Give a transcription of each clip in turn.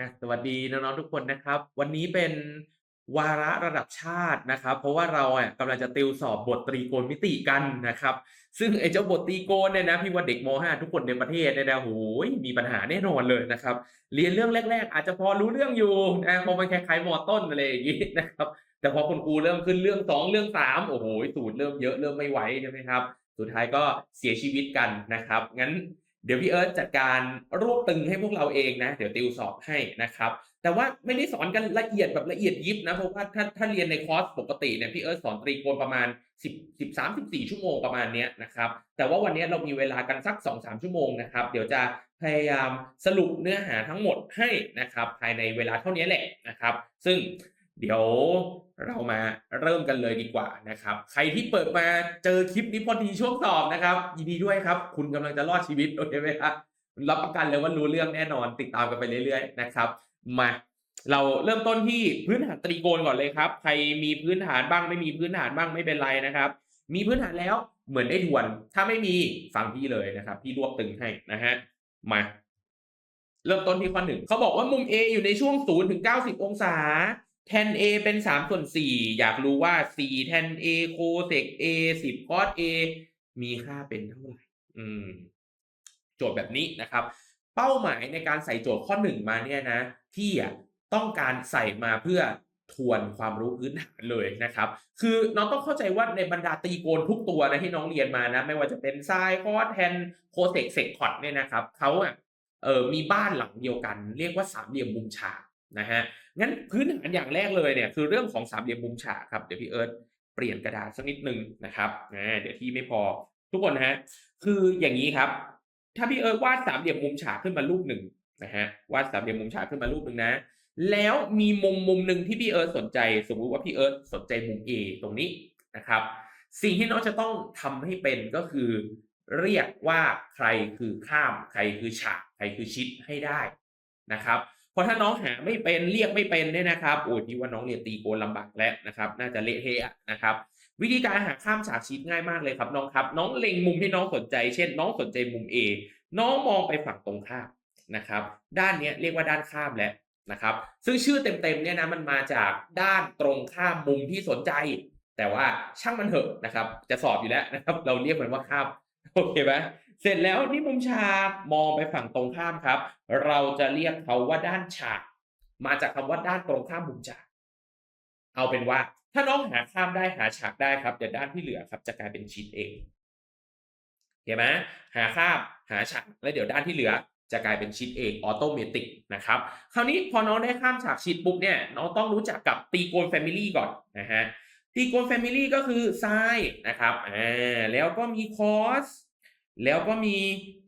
อะสวัสดีน้องๆทุกคนนะครับ วันนี้เป็นวาระระดับชาตินะครับ เพราะว่าเราอะกำลังจะติวสอบบทตรีโกณมิติกันนะครับ ซึ่งไอ้เจ้าบทตรีโกณเนี่ยนะพี่ว่าเด็กม .5 ทุกคนในประเทศเนี่ยนะโหยมีปัญหาแน่นอนเลยนะครับ เรียนเรื่องแรก ๆ อาจจะพอรู้เรื่องอยู่นะเพราะมันคล้ายๆมต้นอะไรอย่างงี้นะครับ แต่พอคุณครูเริ่มขึ้นเรื่องสองเรื่องสามโอ้โหสูตรเริ่มเยอะเริ่มไม่ไหวใช่ไหมครับ สุดท้ายก็เสียชีวิตกันนะครับงั้น เดี๋ยวพี่เอิร์ธจัดการรวบตึงให้พวกเราเองนะ เดี๋ยวติวสอบให้นะครับ แต่ว่าไม่ได้สอนกันละเอียดแบบละเอียดยิบนะ เพราะว่าถ้าถ้าเรียนในคอร์สปกติเนี่ยพี่เอิร์ธสอนตรีโกณประมาณ 10 13 14 ชั่วโมงประมาณเนี้ยนะครับ แต่ว่าวันนี้เรามีเวลากันสัก 2-3 ชั่วโมงนะครับ เดี๋ยวจะพยายามสรุปเนื้อหาทั้งหมดให้นะครับ ภายในเวลาเท่านี้แหละนะครับ ซึ่งเดี๋ยว เรามาเริ่มกันเลยดีกว่านะครับ ใครที่เปิดมาเจอคลิปนี้พอดีช่วงสอบนะครับ ยินดีด้วยครับ คุณกำลังจะรอดชีวิตโอเคไหมครับรับประกันเลยว่ารู้เรื่องแน่นอนติดตามกันไปเรื่อยๆนะครับ มาเราเริ่มต้นที่พื้นฐานตรีโกณก่อนเลยครับ ใครมีพื้นฐานบ้างไม่มีพื้นฐานบ้างไม่เป็นไรนะครับ มีพื้นฐานแล้วเหมือนได้ทวน ถ้าไม่มีฟังพี่เลยนะครับ พี่รวบตึงให้นะฮะมาเริ่มต้นที่ข้อหนึ่งเขาบอกว่ามุม A อยู่ในช่วง0ถึง90 องศา tan A เป็น3ส่วน4อยากรู้ว่า4 tan A cosec A 10 cos A มีค่าเป็นเท่าไหร่อืม โจทย์แบบนี้นะครับ เป้าหมายในการใส่โจทย์ข้อหนึ่งมาเนี่ยนะพี่อะต้องการใส่มาเพื่อทวนความรู้พื้นฐานเลยนะครับ คือน้องต้องเข้าใจว่าในบรรดาตรีโกณทุกตัวนะที่น้องเรียนมานะ ไม่ว่าจะเป็นไซน์คอสแทนโคเซกเซกคอดเนี่ยนะครับเขาอะเออมีบ้านหลังเดียวกัน เรียกว่าสามเหลี่ยมมุมฉากนะฮะ งั้นพื้นฐานอย่างแรกเลยเนี่ยคือเรื่องของสามเหลี่ยมมุมฉากครับเดี๋ยวพี่เอิร์ธเปลี่ยนกระดาษสักนิดหนึ่งนะครับนะเดี๋ยวที่ไม่พอทุกคนนะฮะคืออย่างนี้ครับ ถ้าพี่เอิร์ธวาดสามเหลี่ยมมุมฉากขึ้นมารูปหนึ่งนะฮะวาดสามเหลี่ยมมุมฉากขึ้นมารูปหนึ่งนะ แล้วมีมุมมุมหนึ่งที่พี่เอิร์ธสนใจ สมมุติว่าพี่เอิร์ธสนใจมุม A ตรงนี้นะครับ สิ่งที่น้องจะต้องทำให้เป็นก็คือ เรียกว่าใครคือข้าม ใครคือฉาก ใครคือชิดให้ได้นะครับ ราะถ้าน้องหาไม่เป็นเรียกไม่เป็นเนี่ยนะครับโอ้ยพี่ว่าน้องเรียนตีโกนลำบากแล้วนะครับ น่าจะเละเทะนะครับ วิธีการหาข้ามฉากชิดง่ายมากเลยครับน้องครับ น้องเล็งมุมที่น้องสนใจ เช่น น้องสนใจมุม A น้องมองไปฝั่งตรงข้ามนะครับ ด้านนี้เรียกว่าด้านข้ามแล้วนะครับ ซึ่งชื่อเต็มๆเนี่ยนะมันมาจากด้านตรงข้ามมุมที่สนใจ แต่ว่าช่างมันเถอะนะครับ จะสอบอยู่แล้วนะครับ เราเรียกมันว่าข้ามโอเคไหม เสร็จแล้วนี่มุมฉากมองไปฝั่งตรงข้ามครับ เราจะเรียกเขาว่าด้านฉาก มาจากคำว่าด้านตรงข้ามมุมฉาก เอาเป็นว่า ถ้าน้องหาข้ามได้หาฉากได้ครับเดี๋ยวด้านที่เหลือครับจะกลายเป็นชิดเองเห็นไหมหาข้ามหาฉากแล้วเดี๋ยวด้านที่เหลือจะกลายเป็นชิดเองออโตเมติกนะครับ คราวนี้พอน้องได้ข้ามฉากชิดปุ๊บเนี่ยน้องต้องรู้จักกับตีโกนแฟมิลี่ก่อนนะฮะตีโกนแฟมิลี่ก็คือไซน์นะครับอ่าแล้วก็มีคอส แล้วก็มี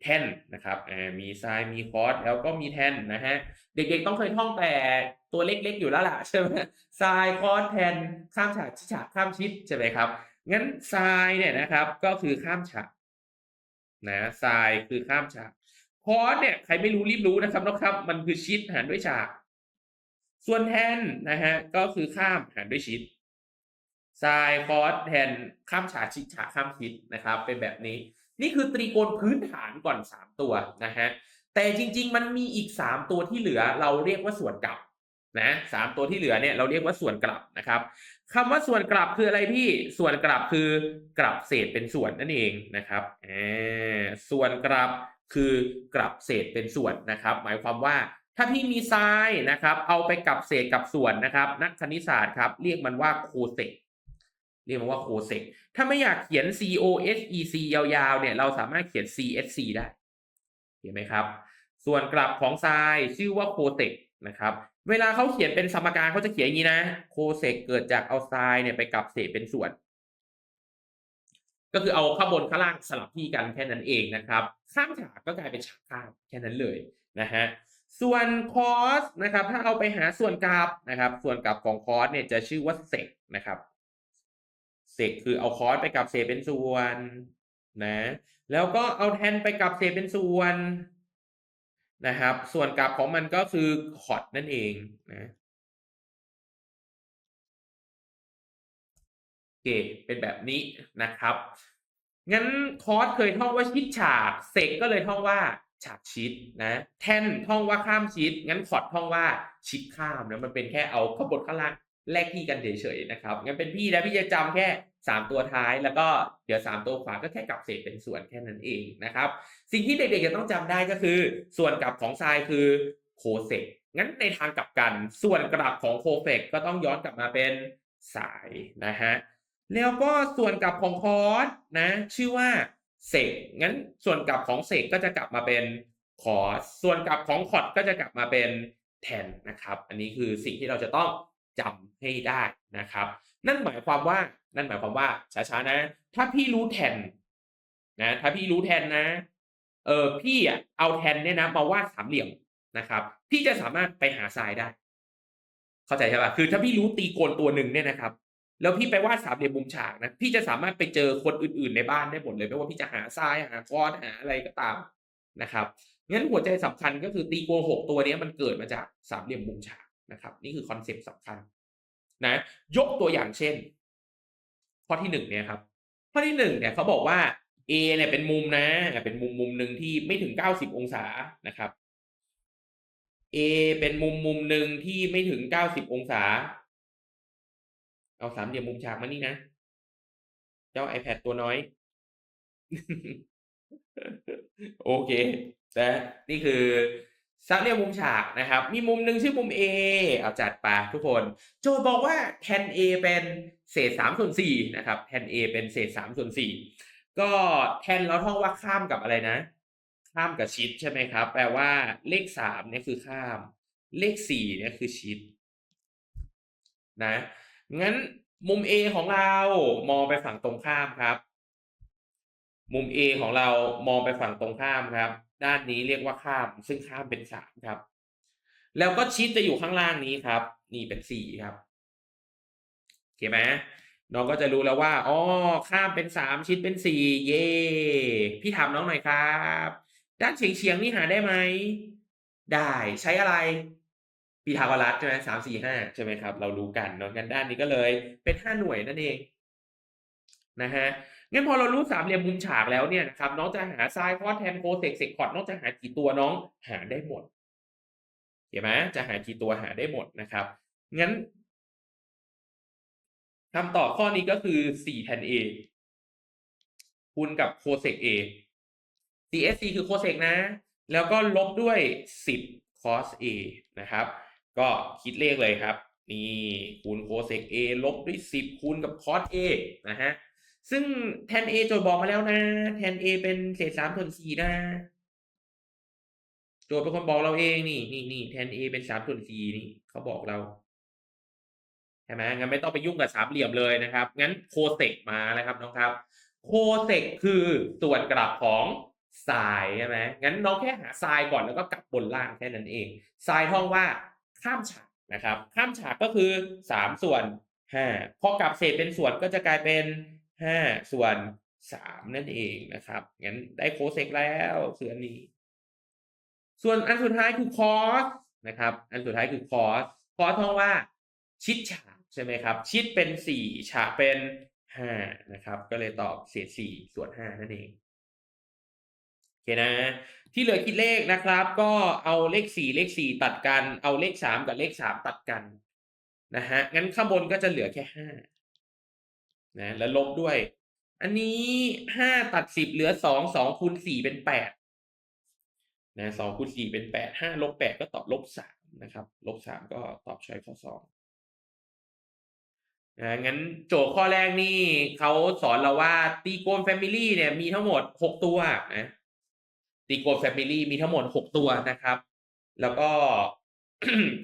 แทนนะครับมีไซน์มีคอสแล้วก็มีแทนนะฮะ เด็กๆต้องเคยท่องแต่ตัวเล็กๆอยู่แล้วล่ะใช่ไหมไซน์คอสแทนข้ามฉากชิดฉากข้ามชิดใช่ไหมครับ งั้นไซน์เนี่ยนะครับก็คือข้ามฉากนะไซน์คือข้ามฉาก คอสเนี่ยใครไม่รู้รีบรู้นะครับนะครับ มันคือชิดหารด้วยฉาก ส่วนแทนนะฮะก็คือข้ามหารด้วยชิดไซน์คอสแทนข้ามฉากชิดฉากข้ามชิดนะครับ เป็นแบบนี้ นี่คือตรีโกณพื้นฐานก่อน 3 ตัวนะฮะแต่จริง ๆ มันมีอีก 3 ตัวที่เหลือเราเรียกว่าส่วนกลับนะสามตัวที่เหลือเนี่ยเราเรียกว่าส่วนกลับนะครับคำว่าส่วนกลับคืออะไรพี่ส่วนกลับคือกลับเศษเป็นส่วนนั่นเองนะครับอส่วนกลับคือกลับเศษเป็นส่วนนะครับ หมายความว่าถ้าพี่มีไซน์นะครับ เอาไปกลับเศษกับส่วนนะครับ นักคณิตศาสตร์ครับเรียกมันว่าโคเซก เรียกว่าโคเซกถ้าไม่อยากเขียน C O S E C ยาวๆ เนี่ย เราสามารถเขียน C S C ได้ เห็นไหมครับ ส่วนกลับของไซน์ชื่อว่าโคเซกนะครับ เวลาเขาเขียนเป็นสมการเขาจะเขียนอย่างนี้นะ โคเซกเกิดจากเอาไซน์เนี่ยไปกลับเศษเป็นส่วน ก็คือเอาข้างบนข้างล่างสลับที่กันแค่นั้นเองนะครับ ข้ามฉากก็กลายเป็นฉากข้ามแค่นั้นเลยนะฮะส่วนคอสนะครับถ้าเอาไปหาส่วนกลับนะครับ ส่วนกลับของคอสเนี่ยจะชื่อว่าเซกนะครับ เซกคือเอาคอสไปกับเศษเป็นส่วนนะ แล้วก็เอาแทนไปกับเศษเป็นส่วนนะครับ ส่วนกลับของมันก็คือคอดนั่นเองนะโอเคเป็นแบบนี้นะครับ งั้นคอสเคยท่องว่าชิดฉากเซกก็เลยท่องว่าฉากชิดนะแท่นท่องว่าข้ามชิด งั้นคอร์ดท่องว่าชิดข้ามนะมันเป็นแค่เอาข้างบนข้างล่าง แลกที่กันเฉยๆนะครับงั้นเป็นพี่นะพี่จะจำแค่สามตัวท้ายแล้วก็เดี๋ยวสามตัวขวาก็แค่กลับเศษเป็นส่วนแค่นั้นเองนะครับ สิ่งที่เด็กๆจะต้องจำได้ก็คือ ส่วนกลับของไซน์คือโคเซกงั้นในทางกลับกัน ส่วนกลับของโคเฟกก็ต้องย้อนกลับมาเป็นสายนะฮะแล้วก็ส่วนกลับของคอสนะ ชื่อว่าเซกงั้นส่วนกลับของเซกก็จะกลับมาเป็นคอสส่วนกลับของคอดก็จะกลับมาเป็นแทนนะครับ อันนี้คือสิ่งที่เราจะต้อง จำให้ได้นะครับ นั่นหมายความว่านั่นหมายความว่าช้าๆนะ ถ้าพี่รู้แทนนะ ถ้าพี่รู้แทนนะ เออพี่อะเอาแทนเนี่ยนะมาวาดสามเหลี่ยมนะครับ พี่จะสามารถไปหาทรายได้ เข้าใจใช่ป่ะคือถ้าพี่รู้ตีโกนตัวหนึ่งเนี่ยนะครับ แล้วพี่ไปวาดสามเหลี่ยมมุมฉากนะพี่จะสามารถไปเจอคนอื่น ๆในบ้านได้หมดเลยไม่ว่าพี่จะหาทรายหาก้อนหาอะไรก็ตามนะครับงั้นหัวใจสำคัญก็คือตีโกนหกตัวเนี้ยมันเกิดมาจากสามเหลี่ยมมุมฉาก นะครับนี่คือคอนเซปต์สำคัญนะยกตัวอย่างเช่น ข้อที่หนึ่งเนี่ยครับ ข้อที่หนึ่งเนี่ยเขาบอกว่า A เนี่ยเป็นมุมนะ เป็นมุมมุมหนึ่งที่ไม่ถึงเก้าสิบองศานะครับ A เป็นมุมมุมหนึ่งที่ไม่ถึงเก้าสิบองศา เอาสามเหลี่ยมมุมฉากมานี่นะ เจ้า iPad ตัวน้อย โอเคนะนี่คือ สามเหลี่ยมมุมฉากนะครับ มีมุมหนึ่งชื่อมุม A เอาจัดไปทุกคน โจทย์บอกว่าแทน A เป็นเศษสามส่วนสี่นะครับแทน A เป็นเศษสามส่วนสี่ก็แทนเราท่องว่าข้ามกับอะไรนะ ข้ามกับชิดใช่ไหมครับ แปลว่าเลขสามเนี่ยคือข้าม เลขสี่เนี่ยคือชิดนะงั้นมุม A ของเรามองไปฝั่งตรงข้ามครับ มุม A ของเรามองไปฝั่งตรงข้ามครับ ด้านนี้เรียกว่าข้าม ซึ่งข้ามเป็นสามครับ แล้วก็ชิดจะอยู่ข้างล่างนี้ครับ นี่เป็นสี่ครับโอเคไหมน้องก็จะรู้แล้วว่าอ๋อข้ามเป็นสามชิดเป็นสี่เย่พี่ถามน้องหน่อยครับ ด้านเฉียงเฉียงๆนี่หาได้ไหมได้ใช้อะไรพีทาโกรัสใช่ไหมสามสี่ห้าใช่ไหมครับ เรารู้กันเนาะงั้นด้านนี้ก็เลยเป็นห้าหน่วยนั่นเองนะฮะ งั้นพอเรารู้สามเหลี่ยมมุมฉากแล้วเนี่ยนะครับน้องจะหาไซน์คอสแทนโคเซกเซกคอร์ดน้องจะหากี่ตัวน้องหาได้หมดเห็นไหมจะหากี่ตัวหาได้หมดนะครับ งั้นคำตอบข้อนี้ก็คือสี่แทน A คูณกับโคเซก A CSC คือโคเซกนะ แล้วก็ลบด้วยสิบ cos A นะครับ ก็คิดเลขเลยครับ นี่คูณโคเซก A ลบด้วยสิบคูณกับ cos A นะฮะ ซึ่งแทน A โจทย์บอกมาแล้วนะ แทน A เป็นเศษสามส่วนสี่นะ โจทย์เป็นคนบอกเราเองนี่นี่นี่แทน A เป็นสามส่วนสี่นี่เขาบอกเราใช่ไหมงั้นไม่ต้องไปยุ่งกับสามเหลี่ยมเลยนะครับ งั้นโคเซกมาแล้วครับน้องครับ โคเซกคือส่วนกลับของไซน์ใช่ไหมงั้นน้องแค่หาไซน์ก่อนแล้วก็กลับบนล่างแค่นั้นเองไซน์ท่องว่าข้ามฉากนะครับ ข้ามฉากก็คือสามส่วนห้าพอกลับเศษเป็นส่วนก็จะกลายเป็น ห้าส่วนสามนั่นเองนะครับ งั้นได้โคเซกแล้วคืออันนี้ ส่วนอันสุดท้ายคือคอสนะครับ อันสุดท้ายคือคอสคอสท่องว่าชิดฉากใช่ไหมครับ ชิดเป็นสี่ฉากเป็นห้านะครับ ก็เลยตอบเศษสี่ส่วนห้านั่นเองโอเคนะ ที่เหลือคิดเลขนะครับ ก็เอาเลขสี่เลขสี่ตัดกัน เอาเลขสามกับเลขสามตัดกันนะฮะงั้นข้างบนก็จะเหลือแค่ห้า นะแล้วลบด้วย อันนี้ห้าตัดสิบเหลือสองสองคูณสี่เป็นแปดนะสองคูณสี่เป็นแปดห้าลบแปดก็ตอบลบสามนะครับลบสามก็ตอบช้อยข้อสองนะงั้นโจทย์ข้อแรกนี่เขาสอนเราว่าตีโกนแฟมิลี่เนี่ยมีทั้งหมดหกตัวนะตีโกนแฟมิลี่มีทั้งหมดหกตัวนะครับ แล้วก็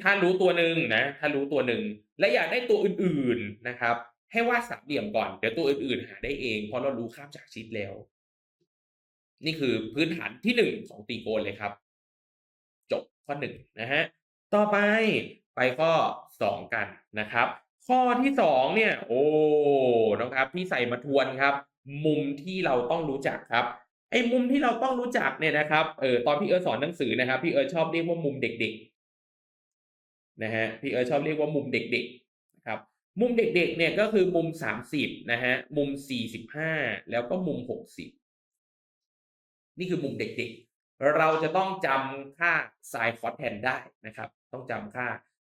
ถ้ารู้ตัวหนึ่งนะ ถ้ารู้ตัวหนึ่งและอยากได้ตัวอื่น ๆนะครับ ให้วาดสามเหลี่ยมก่อนเดี๋ยวตัวอื่นๆ หาได้เองเพราะเรารู้ข้ามจากชิดแล้ว นี่คือพื้นฐานที่หนึ่งของตีโกนเลยครับ จบข้อหนึ่งนะฮะต่อไปไปข้อสองกันนะครับ ข้อที่สองเนี่ย โอ้นะครับพี่ใส่มาทวนครับ มุมที่เราต้องรู้จักครับไอ้มุมที่เราต้องรู้จักเนี่ยนะครับเออตอนพี่เอิร์สอนหนังสือนะครับ พี่เอิร์ชอบเรียกว่ามุมเด็กๆนะฮะพี่เอิร์ชอบเรียกว่ามุมเด็กๆ มุมเด็กๆเนี่ยก็คือมุมสามสิบนะฮะมุมสี่สิบห้าแล้วก็มุมหกสิบนี่คือมุมเด็กๆ เราจะต้องจำค่าไซน์คอสแทนได้นะครับ ต้องจำค่า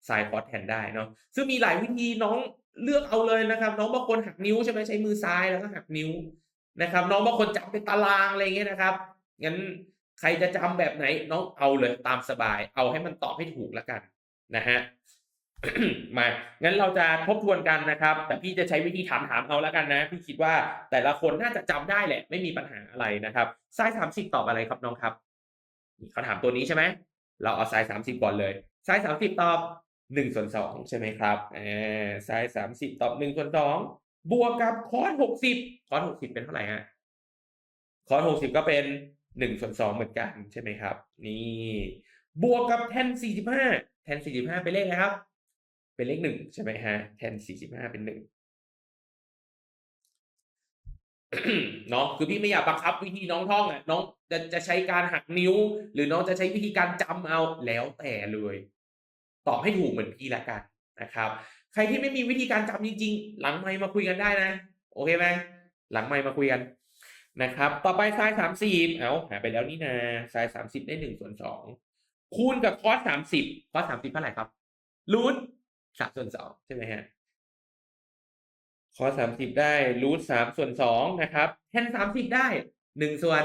ไซน์คอสแทนได้เนาะซึ่งมีหลายวิธีน้องเลือกเอาเลยนะครับ น้องบางคนหักนิ้วใช่ไหมใช้มือซ้ายแล้วก็หักนิ้วนะครับ น้องบางคนจำเป็นตารางอะไรอย่างเงี้ยนะครับงั้นใครจะจำแบบไหนน้องเอาเลยตามสบาย เอาให้มันตอบให้ถูกแล้วกันนะฮะ มา งั้นเราจะทบทวนกันนะครับ แต่พี่จะใช้วิธีถามถามเอาแล้วกันนะ พี่คิดว่าแต่ละคนน่าจะจำได้แหละ ไม่มีปัญหาอะไรนะครับไซส์สามสิบตอบอะไรครับน้องครับเขาถามตัวนี้ใช่ไหม เราเอาไซส์สามสิบก่อนเลยไซส์สามสิบตอบหนึ่งส่วนสองใช่ไหมครับอ่าไซส์สามสิบตอบหนึ่งส่วนสองบวกกับคอสหกสิบคอสหกสิบเป็นเท่าไหร่ฮะคอสหกสิบก็เป็นหนึ่งส่วนสองเหมือนกันใช่ไหมครับ นี่ บวกกับแทนสี่สิบห้าแทนสี่สิบห้าเป็นเลขอะไรครับ เป็นเลขหนึ่งใช่ไหมฮะแทนสี่สิบห้าเป็นหนึ่งเนาะคือพี่ไม่อยากบังคับวิธีน้องท่องอะน้องจะจะใช้การหักนิ้ว หรือน้องจะใช้วิธีการจำเอาแล้วแต่เลย ตอบให้ถูกเหมือนพี่ละกันนะครับ ใครที่ไม่มีวิธีการจำจริง ๆ หลังไมค์มาคุยกันได้นะ โอเคไหมหลังไมค์มาคุยกันนะครับ ต่อไปไซน์สามสิบเอาหาไปแล้วนี่นาไซน์สามสิบได้หนึ่งส่วนสองคูณกับคอสสามสิบคอสสามสิบเท่าไหร่ครับรูท สามส่วนสองใช่ไหมฮะคอสามสิบได้รูทสามส่วนสองนะครับแทนสามสิบได้หนึ่งส่วน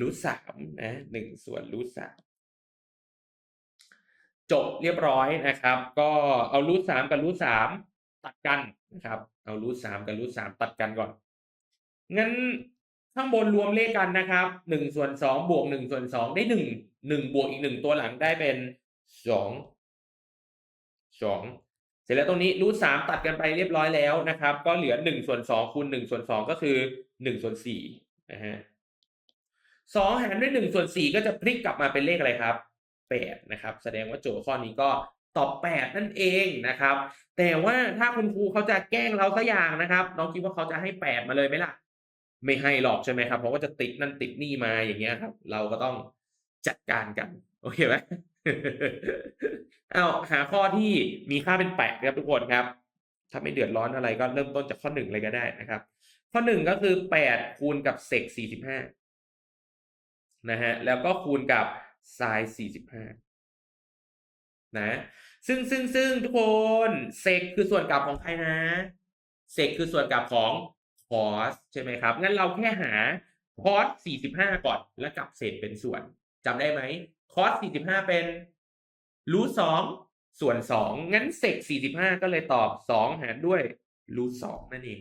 รูทสามนะหนึ่งส่วนรูทสามจบเรียบร้อยนะครับ ก็เอารูทสามกับรูทสามตัดกันนะครับ เอารูทสามกับรูทสามตัดกันก่อน งั้นข้างบนรวมเลขกันนะครับหนึ่งส่วนสองบวกหนึ่งส่วนสองได้หนึ่งหนึ่งบวกอีกหนึ่งตัวหลังได้เป็นสองสอง เสร็จแล้วตรงนี้รูทสามตัดกันไปเรียบร้อยแล้วนะครับ ก็เหลือหนึ่งส่วนสองคูณหนึ่งส่วนสองก็คือหนึ่งส่วนสี่นะฮะสองหารด้วยหนึ่งส่วนสี่ก็จะพลิกกลับมาเป็นเลขอะไรครับแปดนะครับ แสดงว่าโจทย์ข้อนี้ก็ตอบแปดนั่นเองนะครับ แต่ว่าถ้าคุณครูเขาจะแกล้งเราสักอย่างนะครับน้องคิดว่าเขาจะให้แปดมาเลยไหมล่ะ ไม่ให้หรอกใช่ไหมครับเพราะว่าจะติดนั่นติดนี่มาอย่างเงี้ยครับ เราก็ต้องจัดการกัน โอเคไหม เอาหาข้อที่มีค่าเป็นแปดครับทุกคนครับ ถ้าไม่เดือดร้อนอะไรก็เริ่มต้นจากข้อหนึ่งเลยก็ได้นะครับ ข้อหนึ่งก็คือแปดคูณกับเศษสี่สิบห้านะฮะแล้วก็คูณกับไซน์สี่สิบห้านะซึ่งซึ่งซึ่งทุกคนเซกคือส่วนกลับของใครนะเซกคือส่วนกลับของคอสใช่ไหมครับ งั้นเราแค่หาคอสสี่สิบห้าก่อน แล้วกลับเศษเป็นส่วนจำได้ไหม คอสสี่สิบห้าเป็นรูทสองส่วนสองงั้นเซกสี่สิบห้าก็เลยตอบสองหารด้วยรูทสองนั่นเอง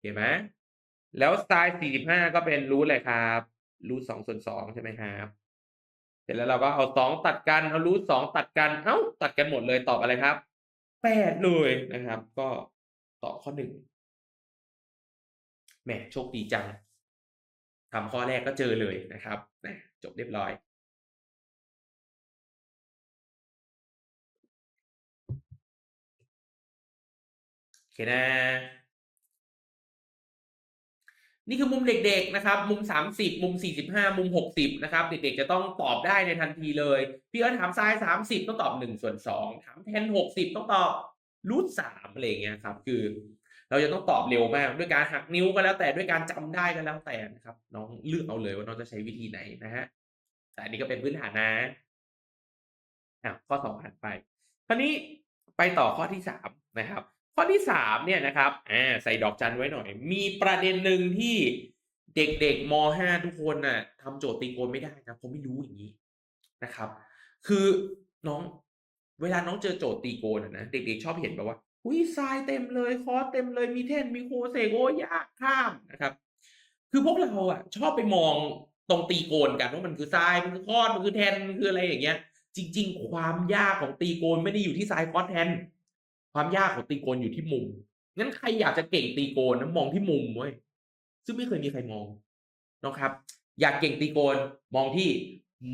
เห็นไหมแล้วไซน์สี่สิบห้าก็เป็นรูทอะไรครับรูทสองส่วนสองใช่ไหมครับเสร็จแล้วเราก็เอาสองตัดกันเอารูทสองตัดกันเอ้าตัดกันหมดเลยตอบอะไรครับแปดเลยนะครับ ก็ตอบข้อหนึ่งแหมโชคดีจังทำข้อแรกก็เจอเลยนะครับจบเรียบร้อย เคนะ นี่คือมุมเด็กๆนะครับ มุมสามสิบมุมสี่สิบห้ามุมหกสิบนะครับ เด็กๆจะต้องตอบได้ในทันทีเลย พี่เอิร์ธถามทรายสามสิบต้องตอบหนึ่งส่วนสองถามแทนหกสิบต้องตอบรูทสามอะไรเงี้ยครับ คือ เราจะต้องตอบเร็วมาก ด้วยการหักนิ้วก็แล้วแต่ด้วยการจำได้ก็แล้วแต่นะครับ น้องเลือกเอาเลยว่าน้องจะใช้วิธีไหนนะฮะแต่อันนี้ก็เป็นพื้นฐานนะอะข้อสองผ่านไปคราวนี้ไปต่อข้อที่สามนะครับ ข้อที่สามเนี่ยนะครับอ่าใส่ดอกจันไว้หน่อย มีประเด็นหนึ่งที่เด็กๆมห้าทุกคนน่ะทำโจทย์ตีโกนไม่ได้นะผมไม่รู้อย่างนี้นะครับ คือน้องเวลาน้องเจอโจทย์ตีโกนนะเด็กๆชอบเห็นแบบว่าอุ้ยทรายเต็มเลยคอสเต็มเลยมีเทนมีโคเซโกยากข้ามนะครับ คือพวกเราอะ ชอบไปมองตรงตีโกนกันว่ามันคือทรายมันคือคอสมันคือแทนมันคืออะไรอย่างเงี้ย จริง ๆ ความยากของตีโกนไม่ได้อยู่ที่ทรายคอสแทน ความยากของตีโกนอยู่ที่มุมงั้นใครอยากจะเก่งตีโกนนะมองที่มุมเว้ยซึ่งไม่เคยมีใครมองน้องครับ อยากเก่งตีโกนมองที่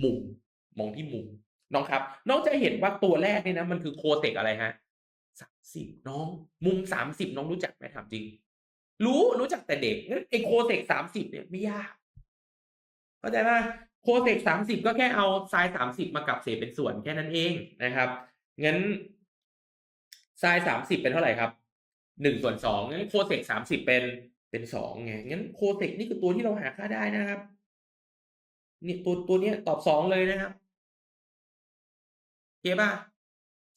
มุม มองที่มุมน้องครับ น้องจะเห็นว่าตัวแรกเนี่ยนะมันคือโคเทกอะไรฮะสามสิบน้อง มุมสามสิบน้องรู้จักไหมถามจริง รู้รู้จักแต่เด็กงั้นไอโคเทกสามสิบเนี่ยไม่ยากเข้าใจไหมโคเทกสามสิบก็แค่เอาไซน์สามสิบมากับเศษเป็นส่วนแค่นั้นเองนะครับงั้น ไซน์สามสิบเป็นเท่าไหร่ครับหนึ่งส่วนสองงั้นโคเทกสามสิบเป็นเป็นสองไงงั้นโคเทกนี่คือตัวที่เราหาค่าได้นะครับนี่ตัวตัวเนี้ยตอบสองเลยนะครับโอเคป่ะ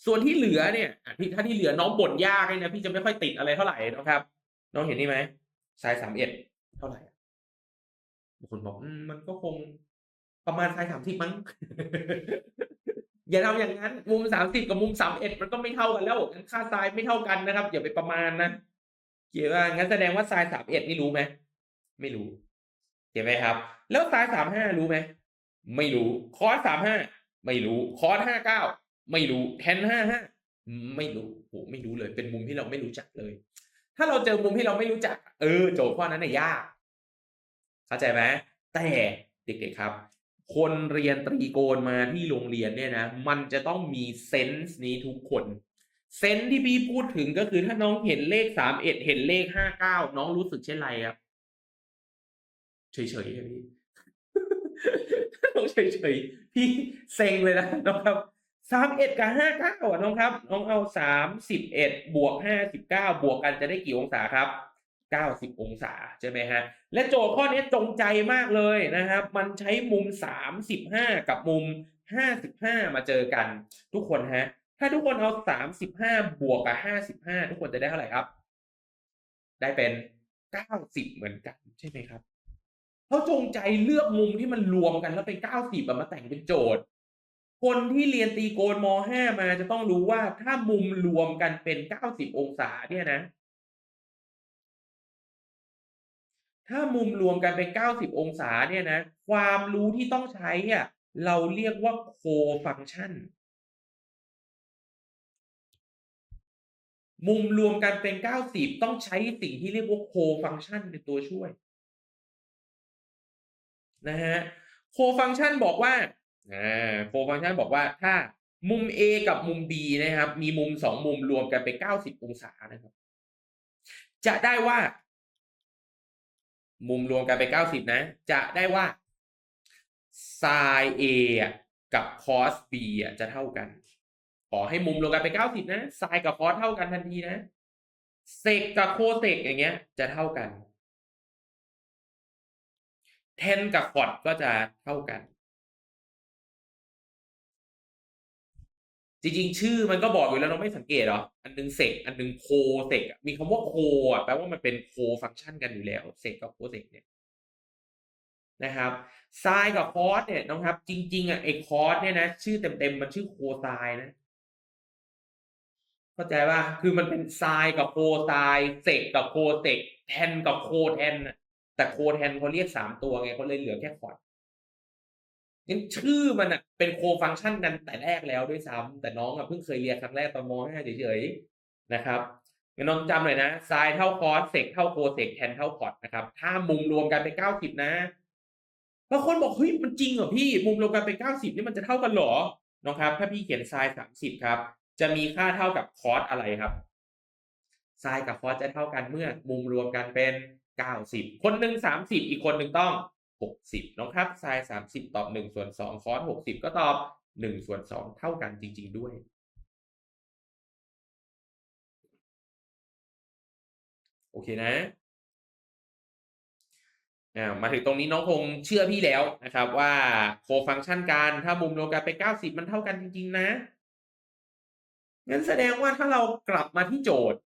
ส่วนที่เหลือเนี่ยอะที่ถ้าที่เหลือน้องบ่นยากเลยนะพี่จะไม่ค่อยติดอะไรเท่าไหร่นะครับ น้องเห็นนี่ไหมไซส์สามเอ็ดเท่าไหร่บางคนบอกมมันก็คงประมาณไซส์สามสิบมั้ง อย่าทำอย่างนั้น มุมสามสิบกับมุมสามเอ็ดมันก็ไม่เท่ากันแล้วงั้นค่าไซส์ไม่เท่ากันนะครับอย่าไปประมาณนะเกี่ยวว่างั้นแสดงว่าไซส์สามเอ็ดนี่รู้ไหมไม่รู้เห็นไหมครับ แล้วไซส์สามห้ารู้ไหมไม่รู้ คอร์สสามห้าไม่รู้ คอร์สห้าเก้าไม่รู้แทนห้าห้าไม่รู้โหไม่รู้เลย เป็นมุมที่เราไม่รู้จักเลย ถ้าเราเจอมุมที่เราไม่รู้จัก เออ โจทย์ข้อนั้นน่ะยาก เข้าใจไหมแต่เด็กๆครับ คนเรียนตรีโกณมาที่โรงเรียนเนี่ยนะ มันจะต้องมีเซนส์นี้ทุกคน เซนส์ที่พี่พูดถึงก็คือถ้าน้องเห็นเลขสามเอ็ดเห็นเลขห้าเก้าน้องรู้สึกเช่นไรครับเฉยๆครับพี่น้องเฉยๆพี่เซ็งเลยนะน้องครับสามเอ็ดกับห้าเก้าอะน้องครับ น้องเอาสามสิบเอ็ดบวกห้าสิบเก้าบวกกันจะได้กี่องศาครับ เก้าสิบองศาใช่ไหมฮะ และโจทย์ข้อนี้จงใจมากเลยนะครับ มันใช้มุมสามสิบห้ากับมุมห้าสิบห้ามาเจอกัน ทุกคนฮะ ถ้าทุกคนเอาสามสิบวกกับห้าสิบห้าทุกคนจะได้เท่าไหร่ครับ ได้เป็นเก้าสิบเหมือนกันใช่ไหมครับเขาจงใจเลือกมุมที่มันรวมกันแล้วเป็นเก้าสิบมาแต่งเป็นโจทย์ คนที่เรียนตีโกนมห้ามาจะต้องรู้ว่าถ้ามุมรวมกันเป็นเก้าสิบองศาเนี่ยนะ ถ้ามุมรวมกันเป็นเก้าสิบองศาเนี่ยนะ ความรู้ที่ต้องใช้อะเราเรียกว่าโคฟังชันมุมรวมกันเป็นเก้าสิบต้องใช้สิ่งที่เรียกว่าโคฟังชันเป็นตัวช่วย นะฮะโคฟังชันบอกว่าอ่าโคฟังชันบอกว่าถ้ามุม A กับมุม B นะครับ มีมุมสองมุมรวมกันเป็นเก้าสิบองศานะครับ จะได้ว่า มุมรวมกันเป็นเก้าสิบนะ จะได้ว่า sin A อะกับ cos b จะเท่ากัน ขอให้มุมรวมกันเป็นเก้าสิบนะ sin กับ cos เท่ากันทันทีนะ sec กับ cosec อย่างเงี้ย จะเท่ากัน เทนกับคอดก็จะเท่ากัน จริง ๆ ชื่อมันก็บอกอยู่แล้วเราไม่สังเกตหรอ อันนึงเซกอันนึงโคเซกมีคำว่าโคอะแปลว่ามันเป็นโคฟังก์ชันกันอยู่แล้วเซกกับโคเซกเนี่ยนะครับไซน์กับคอสเนี่ยนะครับ จริง ๆอะไอคอสเนี่ยนะชื่อเต็มๆมันชื่อโคไซน์นะเข้าใจป่ะคือมันเป็นไซน์กับโคไซน์เซกกับโคเซกแทนกับโคแทนแต่โคแทนเขาเรียกสามตัวไงเขาเลยเหลือแค่คอร์ด งั้นชื่อมันอะเป็นโคฟังก์ชันกันแต่แรกแล้วด้วยซ้ำแต่น้องอะเพิ่งเคยเรียนครั้งแรกตอนม .5 เฉยๆนะครับงั้นน้องจำเลยนะไซน์เท่าคอสเซกเท่าโคเซกแทนเท่าคอร์ดนะครับ ถ้ามุมรวมกันเป็นเก้าสิบนะบางคนบอกเฮ้ยมันจริงเหรอพี่มุมรวมกันเป็นเก้าสิบนี่มันจะเท่ากันหรอน้องครับ ถ้าพี่เขียนไซน์สามสิบครับ จะมีค่าเท่ากับคอสอะไรครับไซน์กับคอสจะเท่ากันเมื่อมุมรวมกันเป็นเก้าสิบคนหนึ่งสามสิบอีกคนหนึ่งต้อง หกสิบน้องครับไซน์สามสิบตอบหนึ่งส่วนสองคอสหกสิบก็ตอบหนึ่งส่วนสองเท่ากันจริง ๆ ด้วย โอเคนะอ่มาถึงตรงนี้น้องคงเชื่อพี่แล้วนะครับว่าโคฟังก์ชันการถ้ามุมรวมกันเป็นเก้าสิบมันเท่ากันจริง ๆ นะงั้นแสดงว่าถ้าเรากลับมาที่โจทย์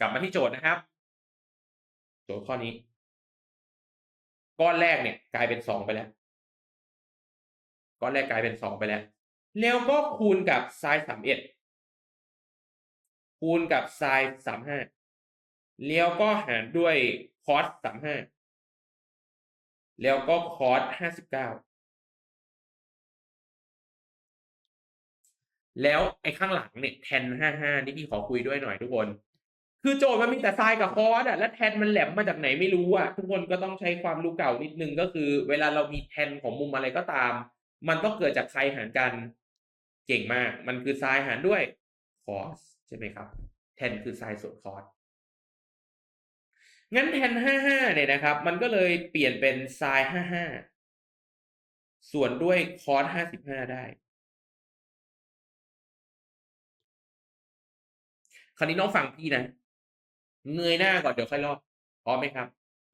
กลับมาที่โจทย์นะครับ โจทย์ข้อนี้ ก้อนแรกเนี่ย กลายเป็นสองไปแล้ว ก้อนแรกกลายเป็นสองไปแล้ว แล้วก็คูณกับไซน์สามเอ็ดคูณกับไซน์สามห้าแล้วก็หารด้วยคอสสามห้าแล้วก็คอสห้าสิบเก้าแล้วไอ้ข้างหลังเนี่ยแทนห้าห้านี่พี่ขอคุยด้วยหน่อยทุกคน คือโจทย์มันมีแต่ไซน์กับคอสอะแล้วแทนมันแหลมมาจากไหนไม่รู้อะทุกคนก็ต้องใช้ความรู้เก่านิดนึงก็คือ เวลาเรามีแทนของมุมอะไรก็ตาม มันต้องเกิดจากไซน์หารกัน เก่งมาก มันคือไซน์หารด้วยคอสใช่ไหมครับ แทนคือไซน์ส่วนคอสงั้นแทนห้าห้าเนี่ยนะครับ มันก็เลยเปลี่ยนเป็นไซน์ห้าห้าส่วนด้วยคอสห้าสิบห้าได้คราวนี้น้องฟังพี่นะ เงยหน้าก่อนเดี๋ยวค่อยลอกพร้อมไหมครับ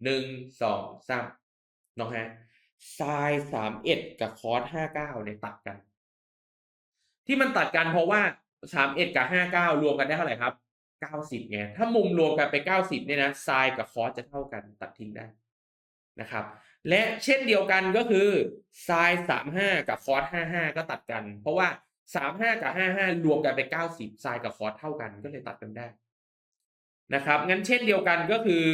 หนึ่งสองสามน้องฮะไซน์31กับคอส59เก้าเนี่ยตัดกัน ที่มันตัดกันเพราะว่า31กับ59รวมกันได้เท่าไหร่ครับ90ไงถ้ามุมรวมกันไปเป็น90เนี่ยนะไซน์กับคอสจะเท่ากันตัดทิ้งได้นะครับ และเช่นเดียวกันก็คือไซน์35กับคอส55ก็ตัดกัน เพราะว่า35กับ55รวมกันไปเป็น90ไซน์กับคอสเท่ากันก็เลยตัดกันได้ นะครับงั้นเช่นเดียวกันก็คือ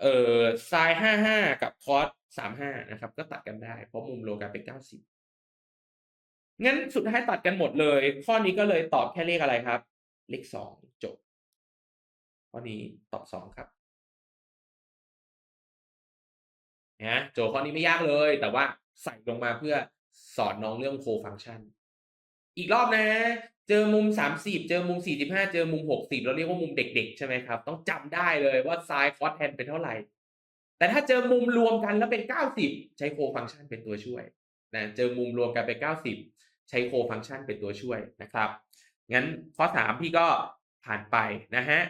เอ่อไซน์55กับคอส35นะครับ ก็ตัดกันได้ เพราะมุมรวมกันเป็น90งั้นสุดท้ายตัดกันหมดเลย ข้อนี้ก็เลยตอบแค่เลขอะไรครับ เลข2จบ ข้อนี้ตอบ2ครับนะโจข้อนี้ไม่ยากเลย แต่ว่าใส่ลงมาเพื่อสอนน้องเรื่อง co-function อีกรอบนะ เจอมุม 30 เจอมุม 45 เจอมุม 60 เราเรียกว่ามุมเด็ก ๆ ใช่ไหมครับ ต้องจำได้เลยว่าซ้ายคอสแทนเป็นเท่าไหร่ แต่ถ้าเจอมุมรวมกันแล้วเป็น 90 ใช้โคฟังชันเป็นตัวช่วยนะเจอมุมรวมกันเป็น 90 ใช้โคฟังชันเป็นตัวช่วยนะครับ งั้นข้อ 3 พี่ก็ผ่านไปนะฮะ